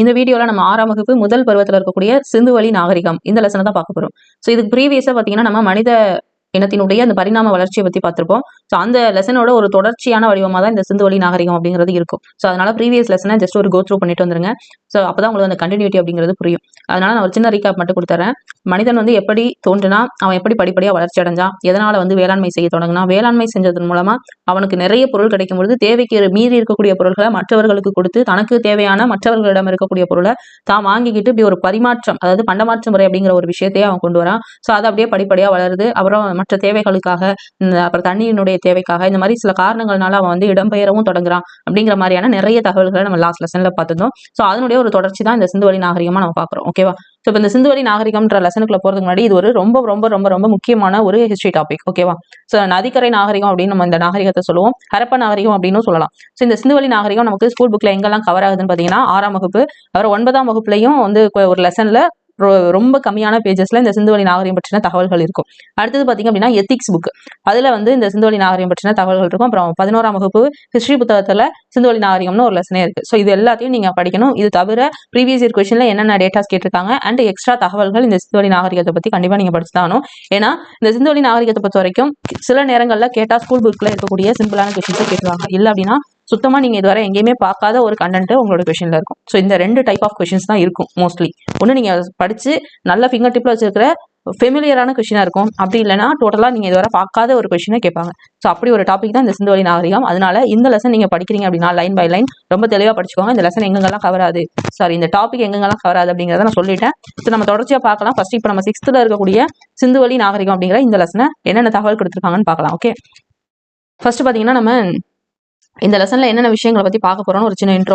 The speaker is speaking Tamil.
இந்த வீடியோவில் நம்ம ஆறாம் வகுப்பு முதல் பருவத்தில் இருக்கக்கூடிய சிந்துவெளி நாகரிகம் இந்த லெசனை தான் பார்க்க போகிறோம் ஸோ இதுக்கு ப்ரீவியஸாக பார்த்தீங்கன்னா நம்ம மனித இனத்தினுடைய அந்த பரிணாம வளர்ச்சியை பத்தி பார்த்துருப்போம். ஸோ அந்த லெசனோட ஒரு தொடர்ச்சியான வடிவமாக தான் இந்த சிந்துவெளி நாகரிகம் அப்படிங்கிறது இருக்கும். ஸோ அதனால ப்ரீவியஸ் லெசனை ஜஸ்ட் ஒரு கோ த்ரூ பண்ணிட்டு வந்துருங்க. ஸோ அப்பதான் உங்களுக்கு அந்த கண்டினியூட்டி அப்படிங்கிறது புரியும். அதனால நான் ஒரு சின்ன ரீகாப் மட்டும் கொடுத்துறேன். மனிதன் வந்து எப்படி தோன்றினா அவன் எப்படி படிப்படியாக வளர்ச்சி அடைஞ்சான் எதனால வந்து வேளாண்மை செய்ய தொடங்கினா வேளாண்மை செஞ்சதன் மூலமா அவனுக்கு நிறைய பொருள் கிடைக்கும் பொழுது தேவைக்கு மீறி இருக்கக்கூடிய பொருள்களை மற்றவர்களுக்கு கொடுத்து தனக்கு தேவையான மற்றவர்களிடம் இருக்கக்கூடிய பொருளை தான் வாங்கிக்கிட்டு இப்படி ஒரு பரிமாற்றம் அதாவது பண்டமாற்று முறை அப்படிங்கிற ஒரு விஷயத்தையே அவன் கொண்டு வரான். ஸோ அது அப்படியே படிப்படியாக வளருது. அப்புறம் மற்ற தேவைகளுக்காக அப்புறம் தண்ணியினுடைய தேவைக்காக இந்த மாதிரி சில காரணங்கள்னால அவன் வந்து இடம்பெயரவும் தொடங்குறான் அப்படிங்கிற மாதிரியான நிறைய தகவல்களை நம்ம லாஸ்ட் லெசன்ல பார்த்துருந்தோம். ஸோ அதனுடைய ஒரு தொடர்ச்சி தான் இந்த சிந்துவெளி நாகரிகமா நம்ம பார்க்குறோம் ஓகேவா ஸோ இப்போ இந்த சிந்துவெளி நாகரிகம்ன்ற லெசனுக்குள்ள போறதுக்கு முன்னாடி இது ஒரு ரொம்ப ரொம்ப ரொம்ப ரொம்ப முக்கியமான ஒரு ஹிஸ்ட்ரி டாபிக் ஓகேவா ஸோ நதிக்கரை நாகரிகம் அப்படின்னு நம்ம இந்த நாகரிகத்தை சொல்லுவோம் ஹரப்ப நாகரிகம் அப்படின்னு சொல்லலாம். ஸோ இந்த சிந்துவெளி நாகரிகம் நமக்கு ஸ்கூல் புக்ல எங்கெல்லாம் கவர் ஆகுதுன்னு பார்த்தீங்கன்னா ஆறாம் வகுப்பு அப்புறம் ஒன்பதாம் வகுப்புலையும் வந்து ஒரு லெசன்ல ரொம்ப கம்மியான பேஜஸ்ல இந்த சிந்துவெளி நாகரிகம் பற்றின தகவல்கள் இருக்கும். அடுத்தது பாத்தீங்க அப்படின்னா எத்திக்ஸ் புக் அதுல வந்து இந்த சிந்துவெளி நாகரிகம் பற்றின தகவல்கள் இருக்கும். அப்புறம் பதினோராம் வகுப்பு ஹிஸ்டரி புத்தகத்துல சிந்துவெளி நாகரிகம்னு ஒரு லெசனே இருக்கு. ஸோ இது எல்லாத்தையும் நீங்க படிக்கணும். இது தவிர ப்ரீவியஸ் இயர் கொஸ்டின்ல என்னென்ன டேட்டாஸ் கேட்டிருக்காங்க அண்ட் எக்ஸ்ட்ரா தகவல்கள் இந்த சிந்துவெளி நாகரிகத்தை பத்தி கண்டிப்பா நீங்க படிச்சுதானும் ஏன்னா இந்த சிந்துவெளி நாகரிகத்தை பொறுத்த வரைக்கும் சில நேரங்களில் கேட்டா ஸ்கூல் புக்ல இருக்கக்கூடிய சிம்பிளான கொஸ்டின்ஸை கேட்டுருவாங்க. இல்ல அப்படின்னா சுத்தமாக நீங்கள் இதுவரை எங்கேயுமே பார்க்காத ஒரு கண்டென்ட்டு உங்களோட கொஷினில் இருக்கும். ஸோ இந்த ரெண்டு டைப் ஆஃப் கொஷின்ஸ் தான் இருக்கும் மோஸ்ட்லி ஒன்று நீங்கள் படித்து நல்ல ஃபிங்கர் டிப்பில் வச்சிருக்கிற ஃபெமிலியரான கொஷினாக இருக்கும். அப்படி இல்லைன்னா டோட்டலாக நீங்கள் இதுவரை பார்க்காத ஒரு கொஷினை கேட்பாங்க. ஸோ அப்படி ஒரு டாபிக் தான் இந்த சிந்துவெளி நாகரிகம். அதனால இந்த லெசன் நீங்கள் படிக்கிறீங்க அப்படின்னா லைன் பை லைன் ரொம்ப தெளிவாக படிச்சுக்கோங்க. இந்த லெசன் எங்கெங்கெல்லாம் கவராது சாரி இந்த டாபிக் எங்கெங்கெல்லாம் கவராது அப்படிங்கிறத நான் சொல்லிட்டேன். ஸோ நம்ம தொடர்ச்சியாக பார்க்கலாம். ஃபர்ஸ்ட் இப்போ நம்ம சிக்ஸ்த்தில் இருக்கக்கூடிய சிந்துவெளி நாகரிகம் அப்படிங்கிற இந்த லெசனை என்னென்ன தகவல் கொடுத்துருக்காங்கன்னு பார்க்கலாம் ஓகே ஃபர்ஸ்ட் பார்த்தீங்கன்னா நம்ம இந்த லெசன்ல என்னென்ன விஷயங்களை பத்தி பார்க்க போறோம்னு ஒரு சின்ன இன்ட்ரோ